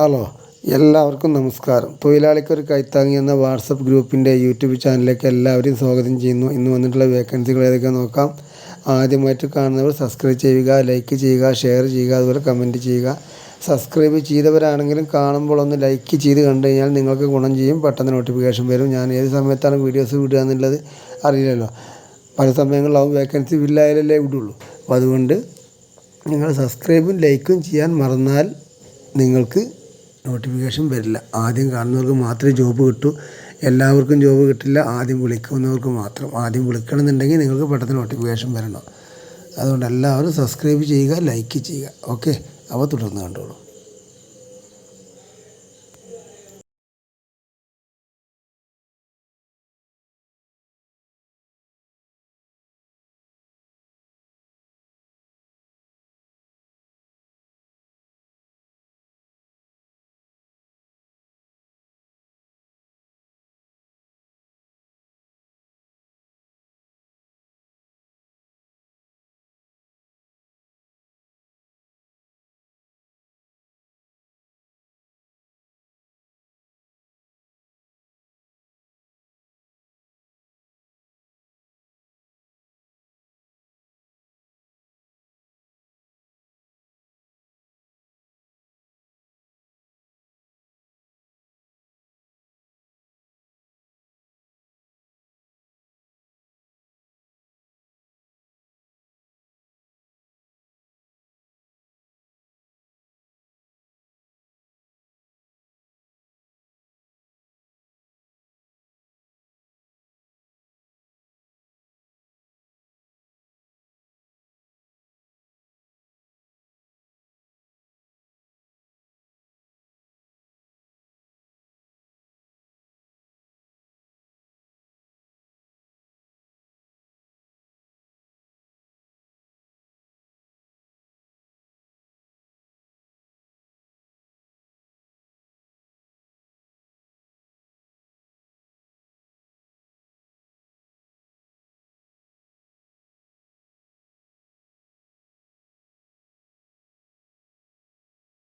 Hello എല്ലാവർക്കും നമസ്കാരം. തൊഴിലാളിക്കൊരു കൈത്താങ്ങി എന്ന വാട്സപ്പ് ഗ്രൂപ്പിന്റെ യൂട്യൂബ് ചാനലിലേക്ക് എല്ലാവരെയും സ്വാഗതം ചെയ്യുന്നു. ഇന്ന് വന്നിട്ടുള്ള വേക്കൻസികൾ ഏതൊക്കെ നോക്കാം. ആദ്യമായിട്ട് കാണുന്നവർ സബ്സ്ക്രൈബ് ചെയ്യുക ലൈക്ക് ചെയ്യുക ഷെയർ ചെയ്യുക അതുപോലെ കമന്റ് ചെയ്യുക. സബ്സ്ക്രൈബ് ചെയ്തവരാണെങ്കിലും കാണുമ്പോൾ ഒന്ന് ലൈക്ക് ചെയ്ത് കണ്ടു കഴിഞ്ഞാൽ നിങ്ങൾക്ക് ഗുണം ചെയ്യും. പെട്ടെന്ന് നോട്ടിഫിക്കേഷൻ വരും. ഞാൻ ഏത് സമയത്താണ് വീഡിയോസ് വിടുക എന്നുള്ളത് അറിയില്ലല്ലോ. പല സമയങ്ങളിലാവും വേക്കൻസി ഇല്ലായാലല്ലേ വിടുള്ളൂ അപ്പോൾ അതുകൊണ്ട് നിങ്ങൾ സബ്സ്ക്രൈബും ലൈക്കും ചെയ്യാൻ മറന്നാൽ നിങ്ങൾക്ക് നോട്ടിഫിക്കേഷൻ വരില്ല. ആദ്യം കാണുന്നവർക്ക് മാത്രമേ ജോബ് കിട്ടൂ. എല്ലാവർക്കും ജോബ് കിട്ടില്ല. ആദ്യം വിളിക്കുന്നവർക്ക് മാത്രം. ആദ്യം വിളിക്കണമെന്നുണ്ടെങ്കിൽ നിങ്ങൾക്ക് പെട്ടെന്ന് നോട്ടിഫിക്കേഷൻ വരണം. അതുകൊണ്ട് എല്ലാവരും സബ്സ്ക്രൈബ് ചെയ്യുക ലൈക്ക് ചെയ്യുക. ഓക്കെ അപ്പോൾ തുടർന്ന് കണ്ടോളൂ.